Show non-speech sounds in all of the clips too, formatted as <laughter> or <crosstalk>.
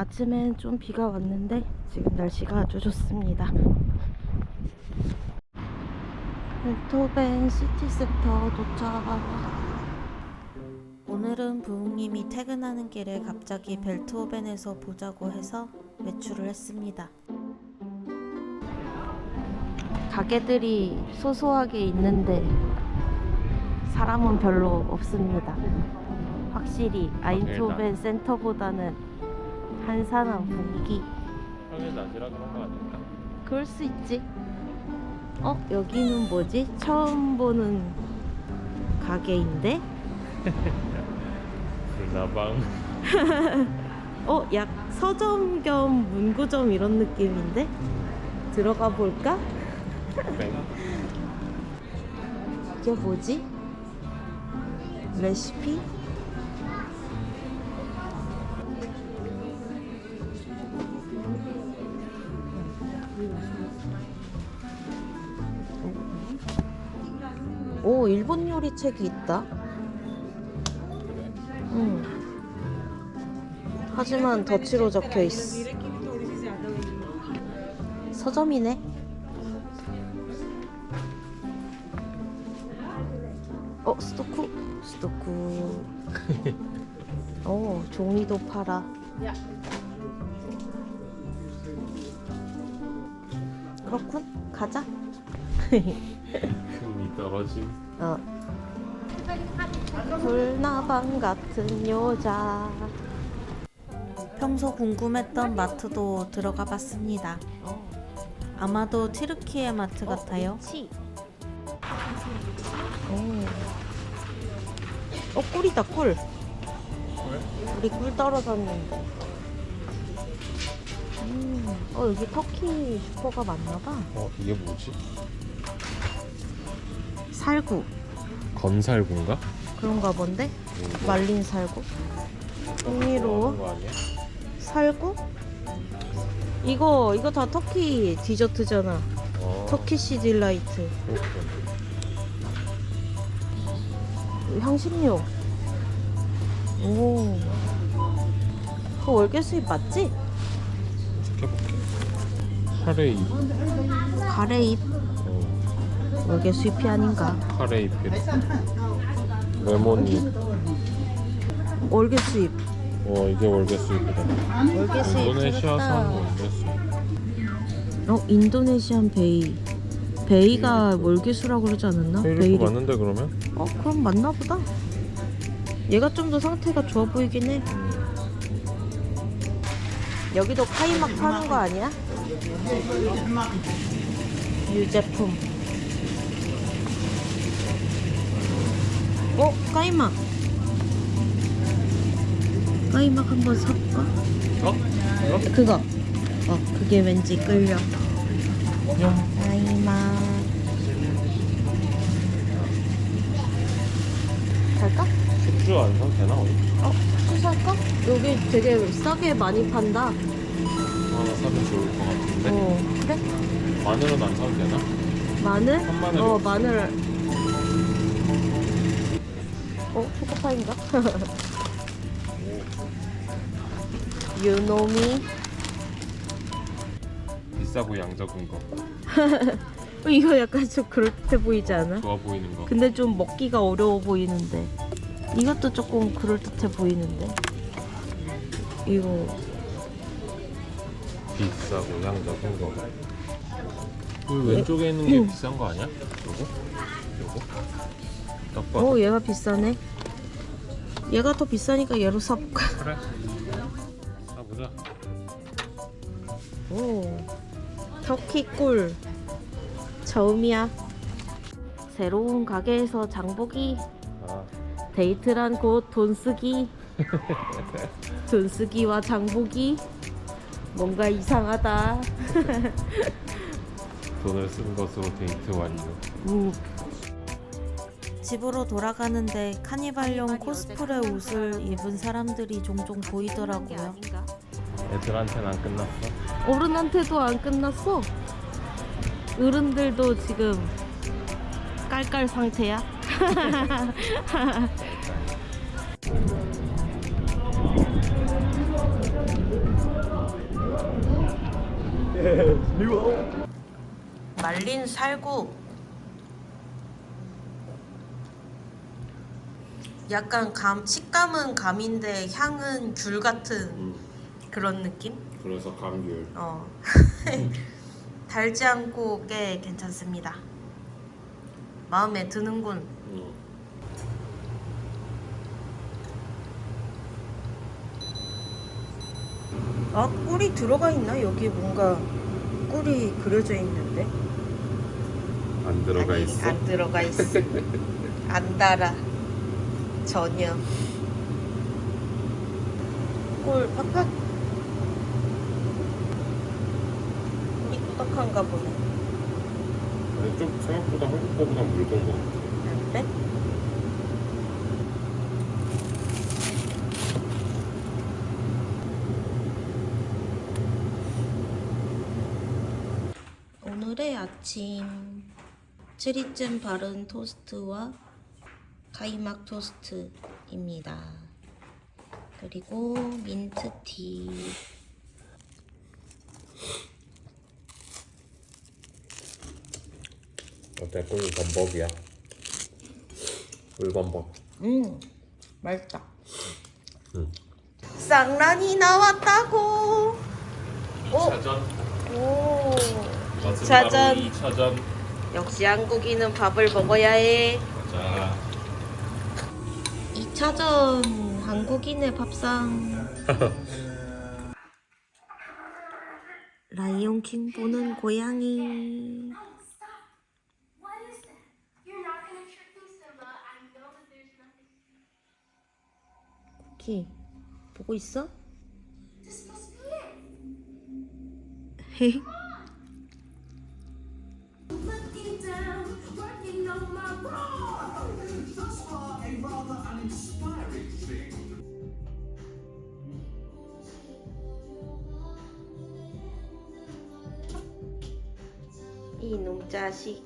아침엔 좀 비가 왔는데 지금 날씨가 아주 좋습니다. 벤토벤 시티센터 도착. 오늘은 부웅님이 퇴근하는 길에 갑자기 벨트호벤에서 보자고 해서 외출을 했습니다. 가게들이 소소하게 있는데 사람은 별로 없습니다. 확실히 아인토벤 센터보다는 한산한 분위기. 평일 낮이라 그런 거 아닐까? 그럴 수 있지. 어 여기는 뭐지? 처음 보는 가게인데? <laughs> 불나방 <laughs> 어, 약 서점 겸 문구점 이런 느낌인데? 들어가 볼까? 땡 이게 뭐지? 레시피? 오, 일본 요리 책이 있다. 응. 하지만 더치로 적혀 있어. 서점이네. 어, 스토쿠. 스토쿠. <laughs> 어, 종이도 팔아. 그렇군. 가자. <laughs> 금이 떨어짐 어. 불나방 같은 여자. 평소 궁금했던 마트도 들어가 봤습니다. 아마도 티르키예 마트 같아요. 오. 어, 꿀이다, 꿀. 우리 꿀 떨어졌는데. 음, 어, 여기 터키 슈퍼가 많나봐. 어 이게 뭐지? 살구. 건살구인가? 그런가 본데? 음, 말린 살구. 흥미로워. 거 아니야? 살구? 이거 이거 다 터키 디저트잖아. 어, 터키시 딜라이트. 향신료. 오. 그 월계 수입 맞지? 체크해볼게 카레이 가래잎 어, 월계 수입이 아닌가? 카레잎이래 레몬잎 월계 수입. 어 이게 월계수잎이다 월계 수입. 인도네시아산. 월계수잎 어 인도네시안 베이. 베이가 월계수라고 그러지 않았나? 베이리. 맞는데 그러면? 어 그럼 맞나 보다. 얘가 좀 더 상태가 좋아 보이긴 해. 여기도 카이막 파는 거 아니야? 유제품. 어 까이막. 까이막 한번 사볼까? 어? 이거? 그거. 어 그게 왠지 끌려. 까이막. 갈까? 숙주 안 사도 되나 어디? 어, 또 살까? 여기 되게 싸게 많이 판다. 하나 사면 좋을 것 같은데 어, 그래? 마늘은 안 사도 되나? 마늘? 어. 마늘. 어, 초코파인가? 유노미. 비싸고 양적인 거 <laughs> 어, 이거 약간 좀 그럴듯해 보이지 않아? 좋아 보이는 거 근데 좀 먹기가 어려워 보이는데. 이것도 조금 그럴듯해 보이는데. 이거. 비싸고 양적인 거. 그 왼쪽에 있는 게 음. 비싼 거 아니야? 요거? 요거? 딱 봐. 어, 얘가 비싸네. 얘가 더 비싸니까 얘로 사볼까? 그래. 사보자. 오, 터키 꿀 처음이야. 새로운 가게에서 장보기 아, 데이트란 곧 돈 쓰기 <laughs> 돈 쓰기와 장보기 뭔가 이상하다. <laughs> 돈을 쓴 것으로 데이트 완료. 음. 집으로 돌아가는데 카니발용 코스프레 옷을 입은 사람들이 종종 보이더라고요. 애들한테는 안 끝났어? 어른한테도 안 끝났어. 어른들도 지금 깔깔 상태야. 말린 살구. 약간 감 식감은 감인데 향은 귤 같은 음, 그런 느낌? 그래서 감귤. 어. <laughs> 달지 않고 꽤 괜찮습니다. 마음에 드는군. 음. 아, 꿀이 들어가 있나? 여기 뭔가 꿀이 그려져 있는데. 안 들어가 아니, 있어? 안 들어가 있어. <laughs> 안 달아. 전혀. 꿀 팍팍. 꿀이 꾸덕한가 보네. 아니 좀 생각보다 한국 거보다 묽은 거 같아. 그래? 오늘의 아침 체리잼 바른 토스트와 카이막 토스트입니다. 그리고 민트티. 어때? 꿀 범벅이야. 꿀 범벅. 음, 맛있다. 응. 쌍란이 나왔다고. 오, 2차전. 오. 이것은. 바로 2차전. 역시 한국인은 밥을 먹어야 해. 자, 2차전 한국인의 밥상. 라이온킹 보는 고양이. 쿠키 보고 있어? Must 이놈 자식.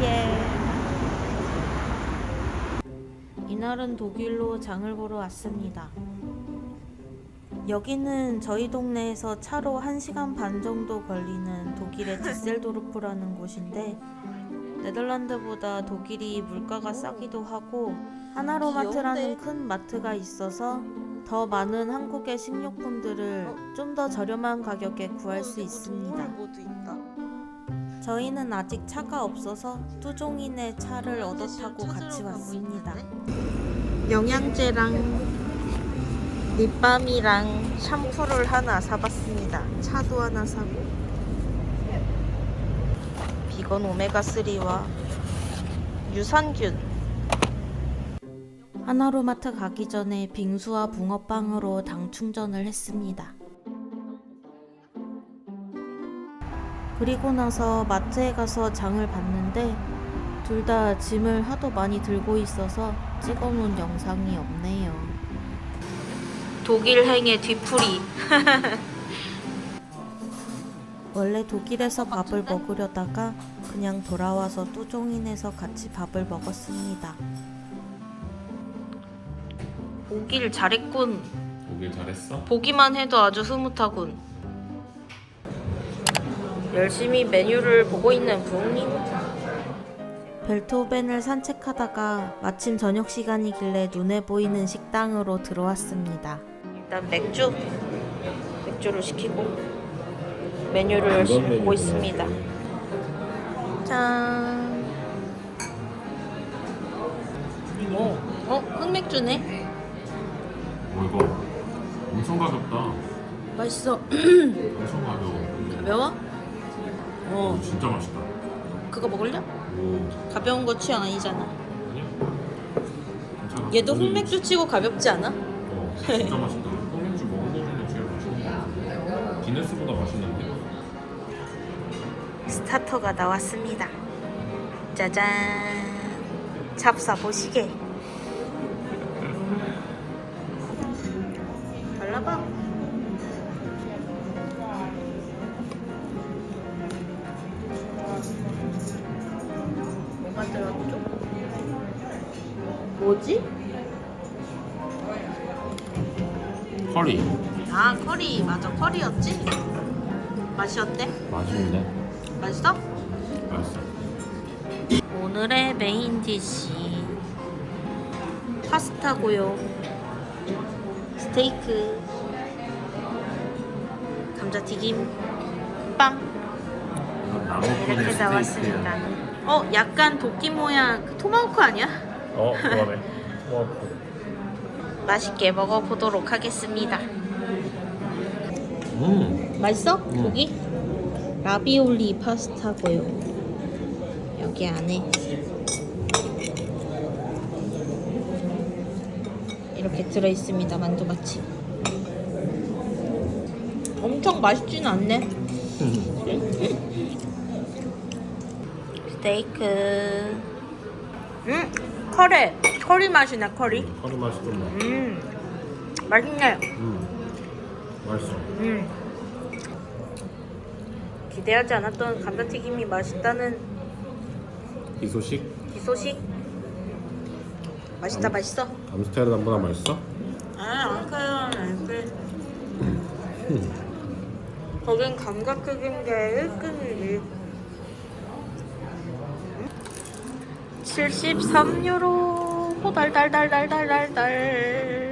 예. 이날은 독일로 장을 보러 왔습니다. 여기는 저희 동네에서 차로 1시간 반 정도 걸리는 독일의 디셀도르프라는 곳인데 네덜란드보다 독일이 물가가 싸기도 하고 하나로마트라는 큰 마트가 있어서 더 많은 한국의 식료품들을 좀 더 저렴한 가격에 구할 수 있습니다. 저희는 아직 차가 없어서 뚜종이네 차를 얻어 타고 같이 왔습니다. 영양제랑 립밤이랑 샴푸를 하나 사봤습니다. 차도 하나 사고 비건 오메가3와 유산균 하나로마트 가기 전에 빙수와 붕어빵으로 당 충전을 했습니다. 그리고 나서 마트에 가서 장을 봤는데 둘 다 짐을 하도 많이 들고 있어서 찍어놓은 영상이 없네요. 독일행의 뒤풀이. <laughs> 원래 독일에서 밥을 먹으려다가 그냥 돌아와서 뚜종인에서 같이 밥을 먹었습니다. 오길 잘했군. 오길 잘했어? 보기만 해도 아주 흐뭇하군. 열심히 메뉴를 보고 있는 부모님. 벨토벤을 산책하다가 마침 저녁 시간이길래 눈에 보이는 식당으로 들어왔습니다. 일단 맥주, 맥주를 시키고 메뉴를 열심히 보고 있습니다. 짠. 어, 어, 흑맥주네. 어 이거 엄청 가볍다. 맛있어. 엄청 가벼워. 가벼워? 어, 오, 진짜 맛있다. 그거 먹을려? 오, 가벼운 거 취향 아니잖아. 아니야? 괜찮아. 얘도 흑맥주 치고 가볍지 않아? 어, 진짜 맛있다. 기네스보다 맛있는데? 스타터가 나왔습니다. 짜잔. 잡사 보시게. 달라봐! 뭐가 들었죠? 뭐지? 커리. 아 커리 맞아 커리였지? 맛이 어때? 맛있는데? 맛있어? 맛있어. 오늘의 메인 디시 파스타고요 스테이크 감자튀김 빵 이렇게 나왔습니다 어 약간 도끼 모양 그 토마호크 아니야? 어, 그러네. <laughs> 와, 맛있게 먹어보도록 하겠습니다 음. 맛있어? 음. 고기? 라비올리 파스타고요 여기 안에 이렇게 들어있습니다 만두같이 엄청 맛있지는 않네 스테이크 음 커리 커리 맛이네 커리 커리 맛이 좀 나. 음 맛있네 음. 맛있어. 음. 기대하지 않았던 감자튀김이 맛있다는 이 소식? 이 소식. 맛있다 음. 맛있어. 암스테르 담보다 맛있어? 아, 안 그래. 거긴 감자튀김 게 1등이지. 73유로 호달달달달달달달